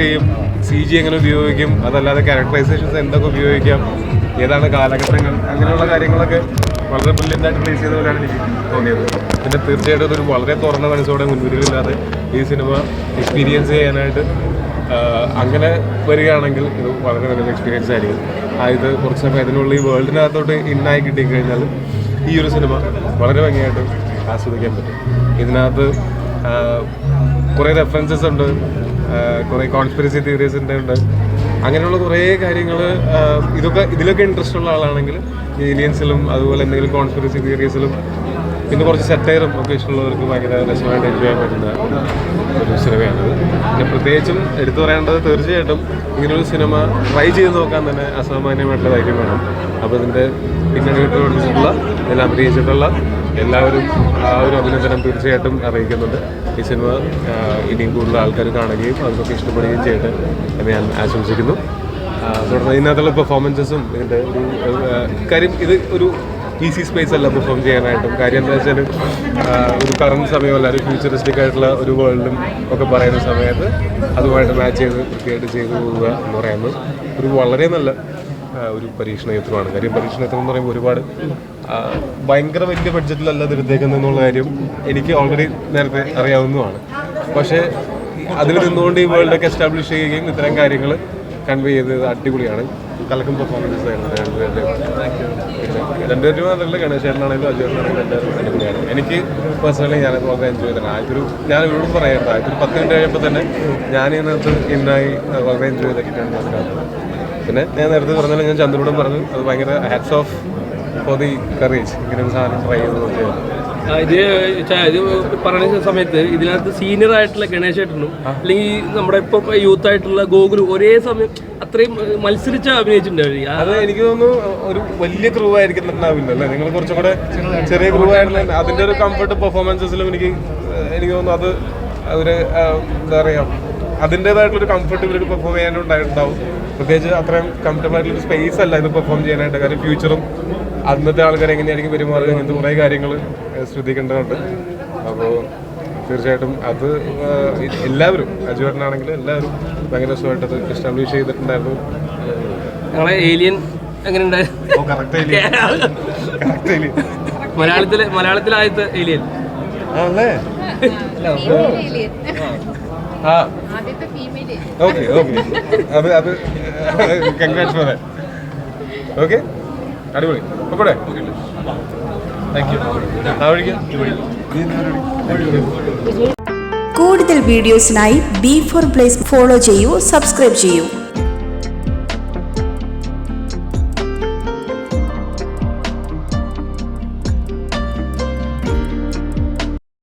ചെയ്യും C G എങ്ങനെ ഉപയോഗിക്കും അതല്ലാതെ ക്യാരക്ടറൈസേഷൻസ് എന്തൊക്കെ ഉപയോഗിക്കാം ഏതാണ് കാലഘട്ടങ്ങൾ അങ്ങനെയുള്ള കാര്യങ്ങളൊക്കെ വളരെ ബ്രില്യന്റായിട്ട് പ്ലേസ് ചെയ്ത പോലെയാണ് എനിക്ക് തോന്നിയത്. പിന്നെ തീർച്ചയായിട്ടും അതൊരു വളരെ തുറന്ന മനസ്സോടെ മുൻവിധികളില്ലാതെ ഈ സിനിമ എക്സ്പീരിയൻസ് ചെയ്യാനായിട്ട് അങ്ങനെ വരികയാണെങ്കിൽ ഇത് വളരെ നല്ലൊരു എക്സ്പീരിയൻസ് ആയിരിക്കും. ആ ഇത് കുറച്ച് സമയം അതിനുള്ള ഈ വേൾഡിനകത്തോട്ട് ഇന്നായി കിട്ടിക്കഴിഞ്ഞാൽ ഈ ഒരു സിനിമ വളരെ ഭംഗിയായിട്ട് ആസ്വദിക്കാൻ പറ്റും. ഇതിനകത്ത് കുറേ റെഫറൻസസ് ഉണ്ട്. കുറേ കോൺസ്പിറസി തിയറീസിന്റെ ഉണ്ട് അങ്ങനെയുള്ള കുറേ കാര്യങ്ങൾ ഇതൊക്കെ ഇതിലൊക്കെ ഇൻട്രസ്റ്റ് ഉള്ള ആളാണെങ്കിൽ ഏലിയൻസിലും അതുപോലെ എന്തെങ്കിലും കോൺസ്പിറസി തിയറീസിലും പിന്നെ കുറച്ച് സെറ്റയറും ഒക്കെ ഇഷ്ടമുള്ളവർക്ക് ഭയങ്കര രസമായിട്ട് എൻജോയ് ചെയ്യാൻ പറ്റുന്ന ഒരു സിനിമയാണിത്. പിന്നെ പ്രത്യേകിച്ചും എടുത്തു പറയേണ്ടത് തീർച്ചയായിട്ടും ഇങ്ങനൊരു സിനിമ ട്രൈ ചെയ്ത് നോക്കാൻ തന്നെ അസാമാന്യമായിട്ടുള്ള ധൈര്യം വേണം. അപ്പോൾ ഇതിന്റെ പിന്നെ വീട്ടിലുള്ള ഇതിൽ അഭിനയിച്ചിട്ടുള്ള എല്ലാവരും ആ ഒരു അഭിനന്ദനം തീർച്ചയായിട്ടും അറിയിക്കുന്നുണ്ട്. ഈ സിനിമ ഇനിയും കൂടുതൽ ആൾക്കാർ കാണുകയും അവർക്കൊക്കെ ഇഷ്ടപ്പെടുകയും ചെയ്യട്ടെ എന്ന് ഞാൻ ആശംസിക്കുന്നു. തുടർന്ന് ഇതിനകത്തുള്ള പെർഫോമൻസസും ഇതിന്റെ ഒരു കാര്യം ഇത് ഒരു ഈസി സ്പേസ് അല്ല പെർഫോം ചെയ്യാനായിട്ടും. കാര്യം എന്താ വെച്ചാൽ ഒരു കറണ്ട് സമയമല്ല ഒരു ഫ്യൂച്ചറിസ്റ്റിക് ആയിട്ടുള്ള ഒരു വേൾഡും ഒക്കെ പറയുന്ന സമയത്ത് അതുമായിട്ട് മാച്ച് ചെയ്ത് കൃത്യമായിട്ട് ചെയ്തു പോവുക എന്ന് പറയുന്നത് ഒരു വളരെ നല്ല ഒരു പരീക്ഷണ യന്ത്രമാണ് കാര്യം പരീക്ഷണ എന്ന് പറയുമ്പോൾ ഒരുപാട് ഭയങ്കര വലിയ ബഡ്ജറ്റിലല്ല എടുത്തേക്കുന്നത് എന്നുള്ള കാര്യം എനിക്ക് ഓൾറെഡി നേരത്തെ അറിയാവുന്നതാണ്. പക്ഷേ അതിൽ നിന്നുകൊണ്ട് ഈ വേൾഡൊക്കെ എസ്റ്റാബ്ലിഷ് ചെയ്യുകയും ഇത്തരം കാര്യങ്ങൾ കൺവേ ചെയ്തത് അടിപൊളിയാണ്. കലക്കം പെർഫോമൻസ് ആയിരുന്നു. രണ്ടുപേരും മാത്രമല്ല ഗണേശേട്ടനാണെങ്കിലും അജുവേട്ടനാണെങ്കിലും എല്ലാവരും അടിപൊളിയാണ്. എനിക്ക് പേഴ്സണലി ഞാൻ വളരെ എൻജോയ് ചെയ്തിട്ടുണ്ട് ആദ്യത്തൊരു ഞാൻ ഇവരോട് പറയാറുണ്ട്. ആദ്യത്തൊരു പത്ത് മിനിറ്റ് കഴിയുമ്പോൾ തന്നെ ഞാൻ ഇതിനകത്ത് ഇന്നായി വളരെ എൻജോയ് ചെയ്തിട്ടാണ് മനസ്സിലാക്കുന്നത് പിന്നെ ഞാൻ നേരത്തെ പറഞ്ഞാലും ഞാൻ ചന്ദ്രനോടും പറഞ്ഞു അത് ഭയങ്കര hats off for the courage ഇങ്ങനെ ഒരു സാധനം ട്രൈ ചെയ്ത് നോക്കിയത് ഇത് ഇത് പറയുന്ന സമയത്ത് ഇതിനകത്ത് സീനിയർ ആയിട്ടുള്ള ഗണേശ് ഏട്ടനും അല്ലെങ്കിൽ നമ്മുടെ ഇപ്പൊ യൂത്ത് ആയിട്ടുള്ള ഗോകുലു ഒരേ സമയം അത്രയും മത്സരിച്ച അഭിനയിച്ചിട്ടുണ്ട് അവർ. ആ, അത് എനിക്ക് തോന്നുന്നു ഒരു വലിയ ക്രൂ ആയിരിക്കുന്നുണ്ടാവില്ലല്ലേ നിങ്ങൾ കുറച്ചും കൂടെ ചെറിയ ക്രൂ ആയിരുന്നു അതിന്റെ ഒരു കംഫർട്ട് പെർഫോമൻസസിലും എനിക്ക് എനിക്ക് തോന്നുന്നു അത് ഒരു എന്താ പറയാ അതിന്റെതായിട്ടുള്ള ഒരു കംഫർട്ട് ഇവർക്ക് പെർഫോം ചെയ്യാനുണ്ടായിട്ടുണ്ടാവും പ്രത്യേകിച്ച് അത്രയും കംഫർട്ടബിൾ ആയിട്ടുള്ള സ്പേസ് അല്ല ഇത് പെർഫോം ചെയ്യാനായിട്ട്. കാര്യം ഫ്യൂച്ചറും അന്നത്തെ ആൾക്കാർ എങ്ങനെയായിരിക്കും പെരുമാറുക? ഇങ്ങനത്തെ കുറേ കാര്യങ്ങൾ ശ്രദ്ധിക്കേണ്ടതുണ്ട്. അപ്പോൾ തീർച്ചയായിട്ടും അത് എല്ലാവരും അജുവേട്ടനാണെങ്കിലും എല്ലാവരും ഭയങ്കര രസമായിട്ട് അത് എസ്റ്റാബ്ലിഷ് ചെയ്തിട്ടുണ്ടായിരുന്നു. ഞങ്ങളെ ഏലിയൻ എങ്ങനെ ഉണ്ടായിരുന്നു മലയാളത്തിലെ മലയാളത്തിലാദ്യത്തെ ഏലിയൻ ആണല്ലേ? ഫീമെയിൽ ആ. ഓക്കെ ഓക്കെ അത് അത് കൺഗ്രാറ്റ്സ് ഓക്കെ അടിപൊളി. പോട്ടെ കൂടുതൽ വീഡിയോസിനായി ബി ഫോർ പ്ലേസ് ഫോളോ ചെയ്യൂ സബ്സ്ക്രൈബ് ചെയ്യൂ.